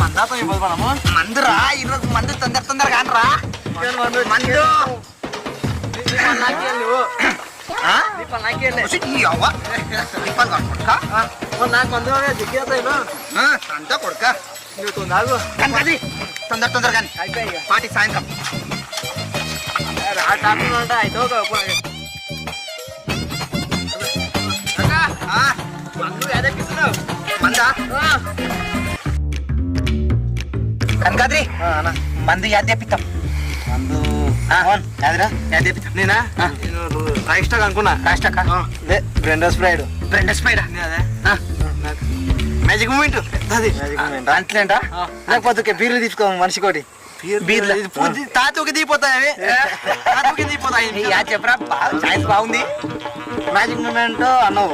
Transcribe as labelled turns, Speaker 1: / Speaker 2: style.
Speaker 1: మందాతో ఇవ్వదు మనము.
Speaker 2: మందురా ఈరోజు మందు తొందర తొందర కానరా. మందు.
Speaker 1: నాకు మందు
Speaker 2: ఆ, అంతా కొడుక.
Speaker 1: నువ్వు
Speaker 2: కది తొందర తొందర కానీ
Speaker 1: అయిపోయి
Speaker 2: పాటి సాయంత్రం
Speaker 1: అంటే అయితే మందా
Speaker 2: కనకాద్రి మందు యాద్ తెప్పిస్తాం
Speaker 1: మందు.
Speaker 2: యాదిరా? యాద్ తెప్పిస్తాం
Speaker 1: నేనా. నేను రాయిస్టాక్ అనుకున్నా.
Speaker 2: రాష్ట్రక్క
Speaker 1: లే బ్రెండర్ స్ప్రైడ్
Speaker 2: బ్రెండ స్పైడా
Speaker 1: అదే మ్యాజిక్ మూమెంట్ అది.
Speaker 2: అంతలేంటా?
Speaker 1: లేకపోతే బీర్లు తీసుకో మనిషి కోటి. తాతూకి దిగిపోతాయి తాతూకి దిగిపోతాయి
Speaker 2: చెప్పరా? బాగుంది.
Speaker 1: మ్యాజిక్ మూమెంట్ అన్నావు.